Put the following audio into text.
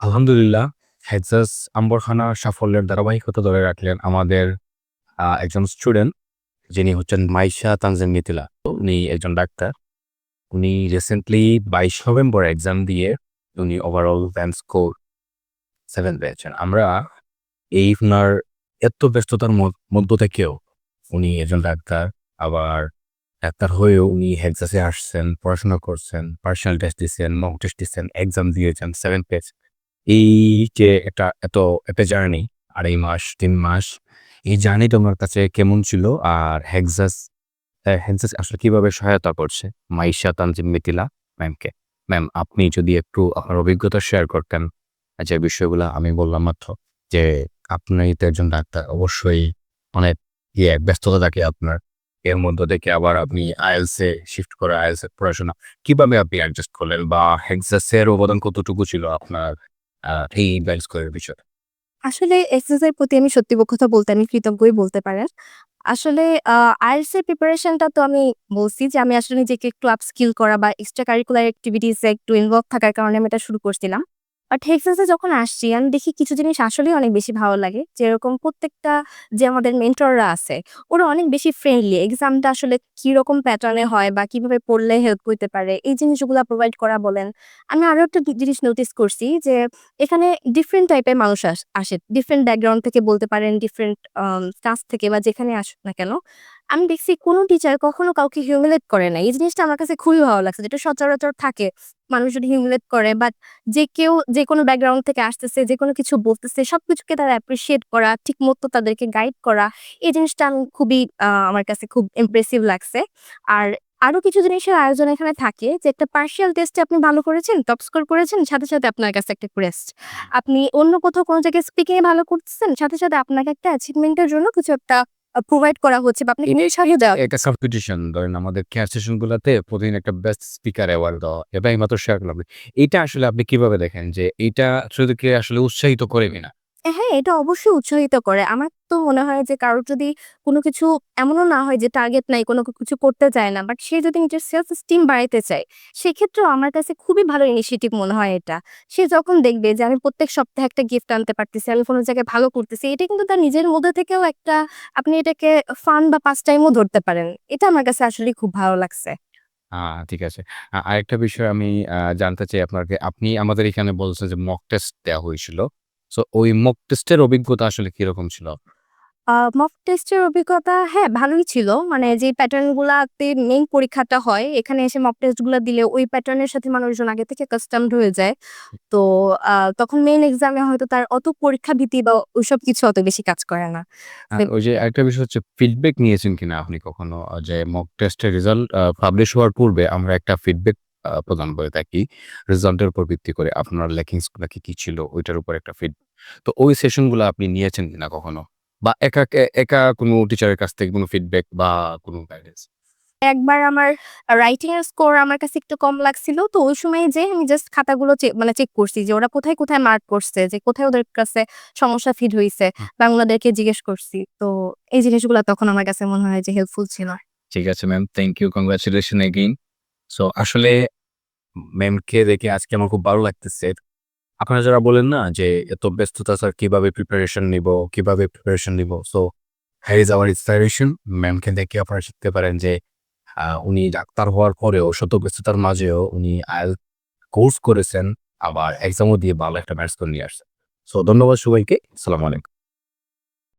আলহামদুলিল্লাহ হেজাজ আম্বরখানা সাফল্যের ধারাবাহিকতা ধরে রাখলেন আমাদের একজন স্টুডেন্ট যিনি হচ্ছেন মাইশা তানজিম মিথিলা। উনি একজন ডাক্তার। উনি রিসেন্টলি বাইশ নভেম্বর এক্সাম দিয়ে উনি ওভারঅল ব্যান্ড স্কোর সেভেন পেয়েছেন। আমরা এই ওনার এত ব্যস্ততার মধ্য- থেকেও উনি একজন ডাক্তার, আবার ডাক্তার হয়েও উনি হেক্সাসে আসছেন, পড়াশোনা করছেন পার্সোনাল টেস্ট দিচ্ছেন মক টেস্ট দিচ্ছেন এক্সাম দিয়েছেন সেভেন পেজ এই যে একটা এত এত জার্নি আড়াই মাস, তিন মাস, এই জার্নিটা আমার কাছে কেমন ছিল আর হেক্সাস হেক্সাস আসলে কীভাবে সহায়তা করছে? মাইশা তানজিম মিথিলা ম্যামকে ম্যাম আপনি যদি একটু আপনার অভিজ্ঞতা শেয়ার করতেন যে বিষয়গুলো আমি বললাম মাত্র, যে আপনি তো একজন ডাক্তার, অবশ্যই অনেক ইয়ে ব্যস্ততা থাকে আপনার। এর মধ্যে থেকে আবার আপনি আইএলসে শিফট করে আইএলসে পড়াশোনা, কীভাবে আপনি অ্যাডজাস্ট করলেন বা হেক্সাসের অবদান কতটুকু ছিল আপনার? এই ব্যালেন্স করার বিষয় আসলে এক্সারসাইজের প্রতি আমি সত্যি কথা বলতে আমি কৃতজ্ঞই বলতে পারেন। আসলে আইএলস এর প্রিপারেশনটা তো আমি বলছি যে আমি আসলে নিজেকে একটু আপস্কিল করা বা এক্সট্রা কারিকুলার অ্যাক্টিভিটিস একটু ইনভলভ থাকার কারণে আমি এটা শুরু করছিলাম। বাট হেক্সাসে যখন আসছি আমি দেখি কিছু জিনিস আসলেই অনেক বেশি ভালো লাগে। যেরকম প্রত্যেকটা যে আমাদের মেন্টররা আছে ওরা অনেক বেশি ফ্রেন্ডলি। এক্সামটা আসলে কীরকম প্যাটার্নে হয় বা কীভাবে পড়লে হেল্প করতে পারে এই জিনিসগুলো প্রোভাইড করা বলেন। আমি আরও একটা জিনিস নোটিস করছি যে এখানে ডিফারেন্ট টাইপের মানুষ আস। ডিফারেন্ট ব্যাকগ্রাউন্ড থেকে বলতে পারেন, ডিফারেন্ট কাস্ট থেকে বা যেখানে আসুক না কেন। আমি দেখছি কোনো টিচার কখনো কাউকে হিউমিলেট করে নাই। এই জিনিসটা আমার কাছে খুবই ভালো লাগছে। যেটা সচরাচর থাকে। মানুষ যদি হিউমিলেট করে বাট যে কেউ যে কোনো ব্যাকগ্রাউন্ড থেকে আসতেছে, যেকোনো কিছু বলতেছে সবকিছুকে তারা অ্যাপ্রিসিয়েট করা, ঠিকমতো তাদেরকে গাইড করা এই জিনিসটা আমি খুবই আমার কাছে খুব ইমপ্রেসিভ লাগছে। আর আরও কিছু জিনিসের আয়োজন এখানে থাকে যে একটা পার্সিয়াল টেস্টে আপনি ভালো করেছেন, টপ স্কোর করেছেন সাথে, সাথে আপনার কাছে একটা ক্রেস্ট। আপনি অন্য কোথাও কোনো জায়গায় স্পিকিং এ ভালো করতেছেন সাথে, সাথে আপনাকে একটা অ্যাচিভমেন্টের জন্য কিছু একটা প্রোভাইড করা হচ্ছে বা আপনাকে সাহায্য দেওয়া একটা কম্পিটিশন ধরেন আমাদের কেয়ার স্টেশনগুলোতে গুলাতে প্রতিদিন একটা বেস্ট স্পিকার অ্যাওয়ার্ড দেওয়া এটা এই মাত্র শেয়ার করলাম। এটা আসলে আপনি কীভাবে দেখেন যে এটা শুধু কি আসলে উৎসাহিত করে কিনা? হ্যাঁ, এটা অবশ্যই উৎসাহিত করে। আমার তো মনে হয় যে কারোর যদি কোনো কিছু এমনও না হয় যে টার্গেট নাই, কোনো কিছু করতে চায় না। বাট সে যদি নিজের সেলফ এস্টিম বাড়াইতে চায়, সেক্ষেত্রেও আমার কাছে খুবই ভালো ইনিশিয়েটিভ মনে হয় এটা। সে যখন দেখবে যে আমি প্রত্যেক সপ্তাহে একটা গিফট আনতে পারতেছি, আমি কোনো জায়গায় ভালো করতেছি, এটা কিন্তু তার নিজের মধ্যে থেকেও একটা আপনি এটাকে ফান বা পাস টাইমও ধরতে পারেন। এটা আমার কাছে আসলেই খুব ভালো লাগছে। আহ ঠিক আছে আ আরেকটা বিষয় আমি আ জানতে চাই আপনাকে আপনি আমাদের এখানে বলছেন যে মক টেস্ট দেওয়া হয়েছিল। সো ওই মক টেস্টের অভিজ্ঞতা আসলে কীরকম ছিল? মক টেস্টের অভিজ্ঞতা হ্যাঁ, ভালোই ছিল। মানে যে প্যাটার্ন গুলাতে মেইন পরীক্ষাটা হয়, এখানে এসে মক টেস্টগুলা দিলে ওই প্যাটার্নের সাথে মানুষজন আগে থেকে কাস্টমড হয়ে যায়। তো তখন মেইন এক্সামে হয়তো তার অত পরীক্ষা ভীতি বা ওইসব কিছু অত বেশি কাজ করে না। ওই যে আরেকটা বিষয় হচ্ছে ফিডব্যাক নিয়েছেন কিনা আপনি কখনো? যে মক টেস্টের রেজাল্ট পাবলিশ হওয়ার পূর্বে আমরা একটা ফিডব্যাক প্রদান করে থাকি। রেজাল্টের উপর ভিত্তি করে আপনার ল্যাকিংসগুলা কি, কি ছিল ওইটার উপর একটা ফিড তো ওই সেশনগুলা আপনি নিয়েছেন কিনা কখনো? বা একা একা কোনো টিচারের কাছ থেকে কোনো ফিডব্যাক বা কোনো গাইডেন্স? একবার আমার রাইটিং এর স্কোর আমার কাছে একটু কম লাগছিল। তো ওই সময় যেয়ে আমি জাস্ট খাতাগুলো মানে চেক করছি যে ওরা কোথায়, কোথায় মার্ক করছে, যে কোথায় ওদের কাছে সমস্যা ফিল হইছে হুম। বা ওনাদেরকে জিজ্ঞেস করছি। তো এই জিনিসগুলো তখন আমার কাছে মনে হয় যে হেল্পফুল ছিল। ঠিক আছে ma'am. Thank you. Congratulation again. So আসলে ম্যামকে দেখে আজকে আমার খুব ভালো লাগতেছে। আপনারা যারা বলেন না যে এত ব্যস্ততা, স্যার, কীভাবে প্রিপারেশন নিব, কীভাবে প্রিপারেশন নিব সো হ্যার ইজ আওয়ার ইন্সপাইরেশন ম্যামকে দেখে আপনারা শিখতে পারেন যে উনি ডাক্তার হওয়ার পরেও, শত ব্যস্ততার মাঝেও উনি আয়েল কোর্স করেছেন। আবার এক্সামও দিয়ে ভালো একটা ম্যাটস স্কোর নিয়ে আসছেন। সো ধন্যবাদ সবাইকে। আসসালামু আলাইকুম।